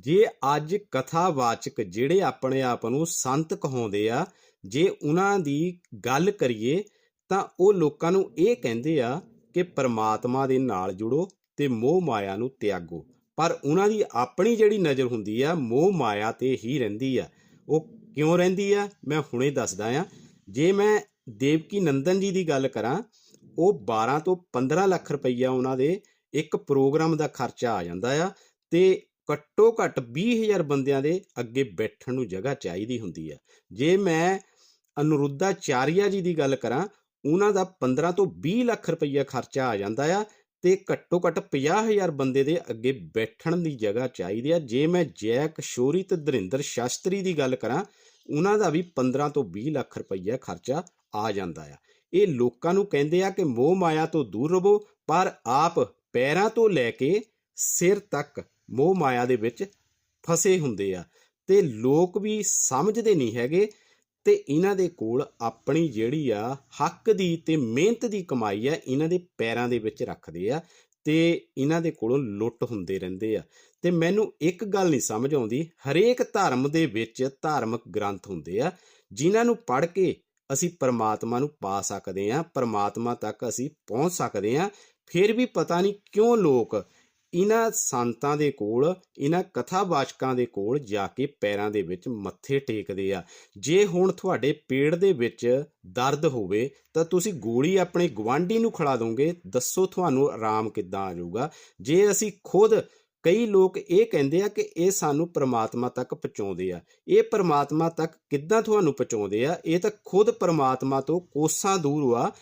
ਜੇ ਅੱਜ ਕਥਾਵਾਚਕ ਜਿਹੜੇ ਆਪਣੇ ਆਪ ਨੂੰ ਸੰਤ ਕਹਾਉਂਦੇ ਆ, ਜੇ ਉਹਨਾਂ ਦੀ ਗੱਲ ਕਰੀਏ, ਤਾਂ ਉਹ ਲੋਕਾਂ ਨੂੰ ਇਹ ਕਹਿੰਦੇ ਆ ਕਿ ਪਰਮਾਤਮਾ ਦੇ ਨਾਲ ਜੁੜੋ ਤੇ ਮੋਹ ਮਾਇਆ ਨੂੰ ਤਿਆਗੋ। ਪਰ ਉਹਨਾਂ ਦੀ ਆਪਣੀ ਜਿਹੜੀ ਨਜ਼ਰ ਹੁੰਦੀ ਆ, ਮੋਹ ਮਾਇਆ ਤੇ ਹੀ ਰਹਿੰਦੀ ਆ। ਉਹ ਕਿਉਂ ਰਹਿੰਦੀ ਆ? ਮੈਂ ਹੁਣੇ ਦੱਸਦਾ ਆ। ਜੇ ਮੈਂ ਦੇਵਕੀ ਨੰਦਨ ਜੀ ਦੀ ਗੱਲ ਕਰਾਂ, ਉਹ 12 ਤੋਂ 15 ਲੱਖ ਰੁਪਈਆ ਉਹਨਾਂ ਦੇ ਇੱਕ ਪ੍ਰੋਗਰਾਮ ਦਾ ਖਰਚਾ ਆ ਜਾਂਦਾ ਆ ਤੇ ਘੱਟੋ ਘੱਟ 20000 ਬੰਦਿਆਂ ਦੇ ਅੱਗੇ ਬੈਠਣ ਨੂੰ ਜਗ੍ਹਾ ਚਾਹੀਦੀ ਹੁੰਦੀ ਹੈ ਜੇ ਮੈਂ ਅਨੁਰੁੱਧਾਚਾਰੀਆ ਜੀ ਦੀ ਗੱਲ ਕਰਾਂ, ਉਹਨਾਂ ਦਾ 15 ਤੋਂ 20 ਲੱਖ ਰੁਪਈਆ ਖਰਚਾ ਆ ਜਾਂਦਾ ਆ ਤੇ ਘੱਟੋ ਘੱਟ 50000 ਬੰਦੇ ਦੇ ਅੱਗੇ ਬੈਠਣ ਦੀ ਜਗ੍ਹਾ ਚਾਹੀਦੀ ਆ। ਜੇ ਮੈਂ ਜੈ ਕਿਸ਼ੋਰੀ ਤੇ ਦਰਿੰਦਰ ਸ਼ਾਸਤਰੀ ਦੀ ਗੱਲ ਕਰਾਂ, ਉਹਨਾਂ ਦਾ ਵੀ 15 ਤੋਂ 20 ਲੱਖ ਰੁਪਈਆ ਖਰਚਾ ਆ ਜਾਂਦਾ ਆ। ਇਹ ਲੋਕਾਂ ਨੂੰ ਕਹਿੰਦੇ ਆ ਕਿ ਮੋਹ ਮਾਇਆ ਤੋਂ ਦੂਰ ਰਹੋ, ਪਰ ਆਪ ਪੈਰਾਂ ਤੋਂ ਲੈ ਕੇ ਸਿਰ ਤੱਕ ਮੋਹ ਮਾਇਆ ਦੇ ਵਿੱਚ ਫਸੇ ਹੁੰਦੇ ਆ। ਤੇ ਲੋਕ ਵੀ ਸਮਝਦੇ ਨਹੀਂ ਹੈਗੇ ਤੇ ਇਹਨਾਂ ਦੇ ਕੋਲ ਆਪਣੀ ਜਿਹੜੀ ਆ ਹੱਕ ਦੀ ਤੇ ਮਿਹਨਤ ਦੀ ਕਮਾਈ ਆ, ਇਹਨਾਂ ਦੇ ਪੈਰਾਂ ਦੇ ਵਿੱਚ ਰੱਖਦੇ ਆ ਤੇ ਇਹਨਾਂ ਦੇ ਕੋਲੋਂ ਲੁੱਟ ਹੁੰਦੇ ਰਹਿੰਦੇ ਆ। ਤੇ ਮੈਨੂੰ ਇੱਕ ਗੱਲ ਨਹੀਂ ਸਮਝ ਆਉਂਦੀ, ਹਰੇਕ ਧਰਮ ਦੇ ਵਿੱਚ ਧਾਰਮਿਕ ਗ੍ਰੰਥ ਹੁੰਦੇ ਆ, ਜਿਨ੍ਹਾਂ ਨੂੰ ਪੜ੍ਹ ਕੇ ਅਸੀਂ ਪਰਮਾਤਮਾ ਨੂੰ ਪਾ ਸਕਦੇ ਆ, ਪਰਮਾਤਮਾ ਤੱਕ ਅਸੀਂ ਪਹੁੰਚ ਸਕਦੇ ਆ, ਫਿਰ ਵੀ ਪਤਾ ਨਹੀਂ ਕਿਉਂ ਲੋਕ ਇਹਨਾਂ ਸੰਤਾਂ ਦੇ ਕੋਲ, ਇਹਨਾਂ ਕਥਾਵਾਚਕਾਂ ਦੇ ਕੋਲ ਜਾ ਕੇ ਪੈਰਾਂ ਦੇ ਵਿੱਚ ਮੱਥੇ ਟੇਕਦੇ ਆ। ਜੇ ਹੁਣ ਤੁਹਾਡੇ ਪੇਟ ਦੇ ਵਿੱਚ ਦਰਦ ਹੋਵੇ, ਤਾਂ ਤੁਸੀਂ ਗੋਲੀ ਆਪਣੇ ਗਵਾਂਢੀ ਨੂੰ ਖਿਲਾ ਦੋਗੇ, ਦੱਸੋ ਤੁਹਾਨੂੰ ਆਰਾਮ ਕਿੱਦਾਂ ਆ ਜਾਊਗਾ। ਜੇ ਅਸੀਂ ਖੁਦ, ਕਈ ਲੋਕ ਇਹ ਕਹਿੰਦੇ ਆ ਕਿ ਇਹ ਸਾਨੂੰ ਪ੍ਰਮਾਤਮਾ ਤੱਕ ਪਹੁੰਚਾਉਂਦੇ ਆ। ਇਹ ਪ੍ਰਮਾਤਮਾ ਤੱਕ ਕਿੱਦਾਂ ਤੁਹਾਨੂੰ ਪਹੁੰਚਾਉਂਦੇ ਆ? ਇਹ ਤਾਂ ਖੁਦ ਪ੍ਰਮਾਤਮਾ ਤੋਂ ਕੋਸਾਂ ਦੂਰ ਆ।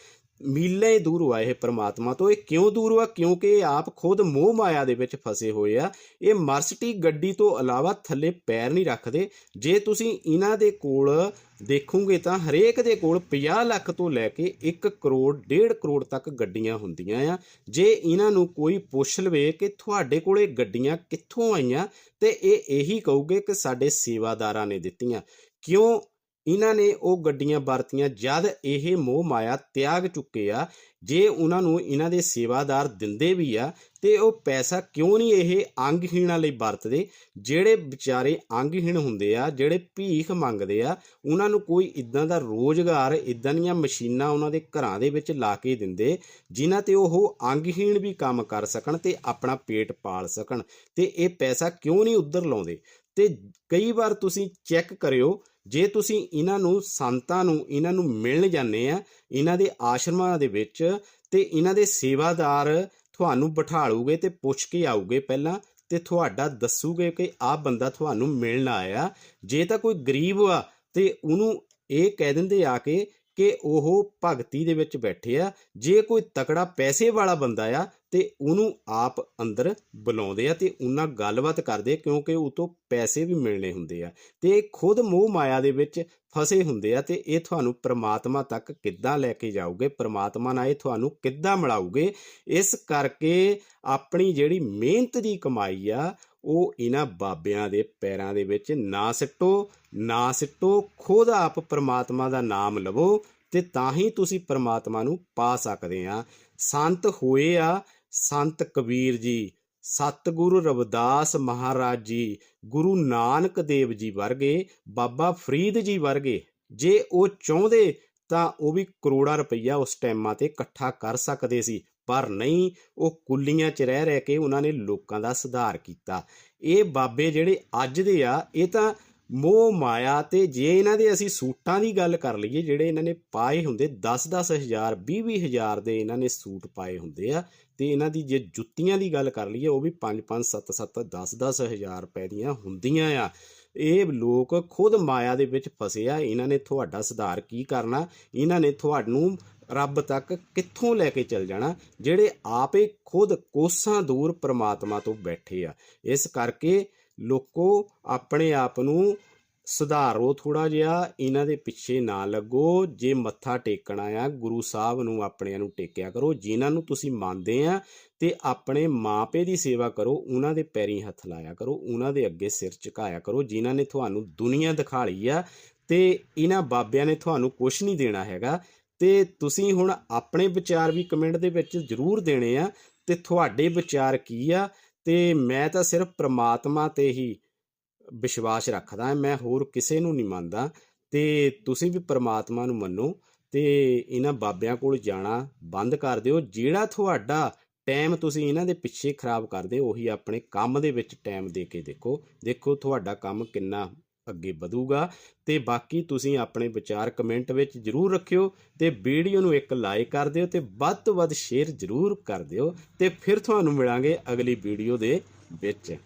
ਮੀਲੇ ਦੂਰ ਹੋਆ ਇਹ ਪਰਮਾਤਮਾ ਤੋਂ। ਇਹ ਕਿਉਂ ਦੂਰ ਹੋਆ ਕਿਉਂਕਿ ਇਹ ਆਪ ਖੁਦ ਮੋਹ ਮਾਇਆ ਦੇ ਵਿੱਚ ਫਸੇ ਹੋਏ ਆ। ਇਹ ਮਰਸਟੀ ਗੱਡੀ ਤੋਂ ਇਲਾਵਾ ਥੱਲੇ ਪੈਰ ਨਹੀਂ ਰੱਖਦੇ। ਜੇ ਤੁਸੀਂ ਇਹਨਾਂ ਦੇ ਕੋਲ ਦੇਖੋਗੇ ਤਾਂ ਹਰੇਕ ਦੇ ਕੋਲ 50 ਲੱਖ ਤੋਂ ਲੈ ਕੇ 1 ਕਰੋੜ 1.5 ਕਰੋੜ ਤੱਕ ਗੱਡੀਆਂ ਹੁੰਦੀਆਂ ਆ। ਜੇ ਇਹਨਾਂ ਨੂੰ ਕੋਈ ਪੁੱਛ ਲਵੇ ਕਿ ਤੁਹਾਡੇ ਕੋਲ ਇਹ ਗੱਡੀਆਂ ਕਿੱਥੋਂ ਆਈਆਂ, ਤੇ ਇਹ ਇਹੀ ਕਹੂਗੇ ਕਿ ਸਾਡੇ ਸੇਵਾਦਾਰਾਂ ਨੇ ਦਿੱਤੀਆਂ। ਕਿਉਂ ਇਹਨਾਂ ਨੇ ਉਹ ਗੱਡੀਆਂ ਵਰਤੀਆਂ, ਜਦ ਇਹ ਮੋਹ ਮਾਇਆ ਤਿਆਗ ਚੁੱਕੇ ਆ, ਜੇ ਉਹਨਾਂ ਨੂੰ ਇਹਨਾਂ ਦੇ ਸੇਵਾਦਾਰ ਦਿੰਦੇ ਵੀ ਆ, ਤੇ ਉਹ ਪੈਸਾ ਕਿਉਂ ਨਹੀਂ ਇਹ ਅੰਗਹੀਣਾਂ ਲਈ ਵਰਤਦੇ? ਜਿਹੜੇ ਵਿਚਾਰੇ ਅੰਗਹੀਣ ਹੁੰਦੇ ਆ, ਜਿਹੜੇ ਭੀਖ ਮੰਗਦੇ ਆ, ਉਹਨਾਂ ਨੂੰ ਕੋਈ ਇਦਾਂ ਦਾ ਰੋਜ਼ਗਾਰ, ਇਦਾਂ ਦੀਆਂ ਮਸ਼ੀਨਾਂ ਉਹਨਾਂ ਦੇ ਘਰਾਂ ਦੇ ਵਿੱਚ ਲਾ ਕੇ ਦਿੰਦੇ, ਜਿਨ੍ਹਾਂ ਤੇ ਉਹ ਅੰਗਹੀਣ ਵੀ ਕੰਮ ਕਰ ਸਕਣ ਤੇ ਆਪਣਾ ਪੇਟ ਪਾਲ ਸਕਣ, ਤੇ ਇਹ ਪੈਸਾ ਕਿਉਂ ਨਹੀਂ ਉੱਧਰ ਲਾਉਂਦੇ? ਤੇ ਕਈ ਵਾਰ ਤੁਸੀਂ ਚੈੱਕ ਕਰਿਓ ਜੇ ਤੁਸੀਂ ਇਹਨਾਂ ਨੂੰ, ਸੰਤਾਂ ਨੂੰ, ਇਹਨਾਂ ਨੂੰ ਮਿਲਣ ਜਾਂਦੇ ਆ, ਇਹਨਾਂ ਦੇ ਆਸ਼ਰਮਾਂ ਦੇ ਵਿੱਚ, ਤੇ ਇਹਨਾਂ ਦੇ ਸੇਵਾਦਾਰ ਤੁਹਾਨੂੰ ਬਿਠਾਲੂਗੇ ਤੇ ਪੁੱਛ ਕੇ ਆਉਗੇ ਪਹਿਲਾਂ ਤੇ ਤੁਹਾਡਾ ਦੱਸੂਗੇ ਕਿ ਆਹ ਬੰਦਾ ਤੁਹਾਨੂੰ ਮਿਲਣ ਆਇਆ। ਜੇ ਤਾਂ ਕੋਈ ਗਰੀਬ ਆ ਤੇ ਉਹਨੂੰ ਇਹ ਕਹਿ ਦਿੰਦੇ ਆ ਕੇ ਕਿ ਉਹ ਭਗਤੀ ਦੇ ਵਿੱਚ ਬੈਠੇ ਆ। ਜੇ ਕੋਈ ਤਕੜਾ ਪੈਸੇ ਵਾਲਾ ਬੰਦਾ ਆ ਤੇ ਉਹਨੂੰ ਆਪ ਅੰਦਰ ਬੁਲਾਉਂਦੇ ਆ ਤੇ ਉਹਨਾਂ ਗੱਲਬਾਤ ਕਰਦੇ ਕਿਉਂਕਿ ਉਹ ਤੋਂ ਪੈਸੇ ਵੀ ਮਿਲਣੇ ਹੁੰਦੇ ਆ। ਤੇ ਖੁਦ ਮੋਹ ਮਾਇਆ ਦੇ ਵਿੱਚ ਫਸੇ ਹੁੰਦੇ ਆ ਤੇ ਇਹ ਤੁਹਾਨੂੰ ਪ੍ਰਮਾਤਮਾ ਤੱਕ ਕਿੱਦਾਂ ਲੈ ਕੇ ਜਾਊਗੇ? ਪ੍ਰਮਾਤਮਾ ਨਾਲ ਇਹ ਤੁਹਾਨੂੰ ਕਿੱਦਾਂ ਮਿਲਾਊਗੇ? ਇਸ ਕਰਕੇ ਆਪਣੀ ਜਿਹੜੀ ਮਿਹਨਤ ਦੀ ਕਮਾਈ ਆ ਉਹ ਇਹਨਾਂ ਬਾਬਿਆਂ ਦੇ ਪੈਰਾਂ ਦੇ ਵਿੱਚ ਨਾ ਸਿੱਟੋ ਨਾ ਸਿੱਟੋ, ਖੁਦ ਆਪ ਪ੍ਰਮਾਤਮਾ ਦਾ ਨਾਮ ਲਵੋ ਤੇ ਤਾਂ ਹੀ ਤੁਸੀਂ ਪ੍ਰਮਾਤਮਾ ਨੂੰ ਪਾ ਸਕਦੇ ਆ। ਸੰਤ ਹੋਏ ਆ, ਸੰਤ ਕਬੀਰ ਜੀ, ਸਤਿਗੁਰੂ ਰਵਿਦਾਸ ਮਹਾਰਾਜ ਜੀ, ਗੁਰੂ ਨਾਨਕ ਦੇਵ ਜੀ ਵਰਗੇ, ਬਾਬਾ ਫਰੀਦ ਜੀ ਵਰਗੇ, ਜੇ ਉਹ ਚਾਹੁੰਦੇ ਤਾਂ ਉਹ ਵੀ ਕਰੋੜਾਂ ਰੁਪਈਆ ਉਸ ਟਾਈਮਾਂ ਤੇ ਇਕੱਠਾ ਕਰ ਸਕਦੇ ਸੀ। ਪਰ ਨਹੀਂ, ਉਹ ਕੁੱਲੀਆਂ 'ਚ ਰਹਿ ਰਹਿ ਕੇ ਉਹਨਾਂ ਨੇ ਲੋਕਾਂ ਦਾ ਸੁਧਾਰ ਕੀਤਾ। ਇਹ ਬਾਬੇ ਜਿਹੜੇ ਅੱਜ ਦੇ ਆ, ਇਹ ਤਾਂ ਮੋਹ, ਮਾਇਆ ਤੇ ਜੇ ਇਹਨਾਂ ਦੇ ਅਸੀਂ ਸੂਟਾਂ ਦੀ ਗੱਲ ਕਰ ਲਈਏ, ਜਿਹੜੇ ਇਹਨਾਂ ਨੇ ਪਾਏ ਹੁੰਦੇ 10-10 ਹਜ਼ਾਰ 20-20 ਹਜ਼ਾਰ ਦੇ ਇਹਨਾਂ ਨੇ ਸੂਟ ਪਾਏ ਹੁੰਦੇ ਆ, ਤੇ ਇਹਨਾਂ ਦੀ ਜੇ ਜੁੱਤੀਆਂ ਦੀ ਗੱਲ ਕਰ ਲਈਏ, ਉਹ ਵੀ 5-5 7-7 10-10 ਹਜ਼ਾਰ ਰੁਪਏ ਦੀਆਂ ਹੁੰਦੀਆਂ ਆ। ਇਹ ਲੋਕ ਖੁਦ ਮਾਇਆ ਦੇ ਵਿੱਚ ਫਸੇ ਆ, ਇਹਨਾਂ ਨੇ ਤੁਹਾਡਾ ਸੁਧਾਰ ਕੀ ਕਰਨਾ? ਇਹਨਾਂ ਨੇ ਤੁਹਾਨੂੰ ਰੱਬ ਤੱਕ ਕਿੱਥੋਂ ਲੈ ਕੇ ਚੱਲ ਜਾਣਾ, ਜਿਹੜੇ ਆਪੇ ਖੁਦ ਕੋਸਾਂ ਦੂਰ ਪ੍ਰਮਾਤਮਾ ਤੋਂ ਬੈਠੇ ਆ। ਇਸ ਕਰਕੇ ਲੋਕੋ ਆਪਣੇ ਆਪ ਨੂੰ ਸੁਧਾਰੋ ਥੋੜਾ ਜਿਹਾ, ਇਹਨਾਂ ਦੇ ਪਿੱਛੇ ਨਾ ਲੱਗੋ। ਜੇ ਮੱਥਾ ਟੇਕਣਾ ਆ, ਗੁਰੂ ਸਾਹਿਬ ਨੂੰ ਆਪਣਿਆਂ ਨੂੰ ਟੇਕਿਆ ਕਰੋ, ਜਿਨ੍ਹਾਂ ਨੂੰ ਤੁਸੀਂ ਮੰਨਦੇ ਆ, ਤੇ ਆਪਣੇ ਮਾਪੇ ਦੀ ਸੇਵਾ ਕਰੋ, ਉਹਨਾਂ ਦੇ ਪੈਰੀਂ ਹੱਥ ਲਾਇਆ ਕਰੋ, ਉਹਨਾਂ ਦੇ ਅੱਗੇ ਸਿਰ ਝੁਕਾਇਆ ਕਰੋ, ਜਿਨ੍ਹਾਂ ਨੇ ਤੁਹਾਨੂੰ ਦੁਨੀਆ ਦਿਖਾਲੀ ਆ, ਤੇ ਇਹਨਾਂ ਬਾਬਿਆਂ ਨੇ ਤੁਹਾਨੂੰ ਕੁਝ ਨਹੀਂ ਦੇਣਾ ਹੈਗਾ। ਤੇ ਤੁਸੀਂ ਹੁਣ ਆਪਣੇ ਵਿਚਾਰ ਵੀ ਕਮੈਂਟ ਦੇ ਵਿੱਚ ਜ਼ਰੂਰ ਦੇਣੇ ਆ ਤੇ ਤੁਹਾਡੇ ਵਿਚਾਰ ਕੀ ਆ? ਤੇ ਮੈਂ ਤਾਂ ਸਿਰਫ ਪ੍ਰਮਾਤਮਾ ਤੇ ਹੀ ਵਿਸ਼ਵਾਸ ਰੱਖਦਾ ਮੈਂ ਹੋਰ ਕਿਸੇ ਨੂੰ ਨਹੀਂ ਮੰਨਦਾ। ਤੇ ਤੁਸੀਂ ਵੀ ਪ੍ਰਮਾਤਮਾ ਨੂੰ ਮੰਨੋ ਤੇ ਇਹਨਾਂ ਬਾਬਿਆਂ ਕੋਲ ਜਾਣਾ ਬੰਦ ਕਰ ਦਿਓ। ਜਿਹੜਾ ਤੁਹਾਡਾ ਟਾਈਮ ਤੁਸੀਂ ਇਹਨਾਂ ਦੇ ਪਿੱਛੇ ਖਰਾਬ ਕਰਦੇ ਹੋ ਉਹੀ ਆਪਣੇ ਕੰਮ ਦੇ ਵਿੱਚ ਟਾਈਮ ਦੇ ਕੇ ਦੇਖੋ। ਦੇਖੋ ਤੁਹਾਡਾ ਕੰਮ ਕਿੰਨਾ ਅੱਗੇ ਵਧੂਗਾ। ਤੇ ਬਾਕੀ ਤੁਸੀਂ ਆਪਣੇ ਵਿਚਾਰ ਕਮੈਂਟ ਵਿੱਚ ਜਰੂਰ ਰੱਖਿਓ ਤੇ ਵੀਡੀਓ ਨੂੰ ਇੱਕ ਲਾਈਕ ਕਰ ਦਿਓ ਤੇ ਵੱਧ ਤੋਂ ਵੱਧ ਸ਼ੇਅਰ ਜਰੂਰ ਕਰ ਦਿਓ। ਤੇ ਫਿਰ ਤੁਹਾਨੂੰ ਮਿਲਾਂਗੇ ਅਗਲੀ ਵੀਡੀਓ ਦੇ ਵਿੱਚ।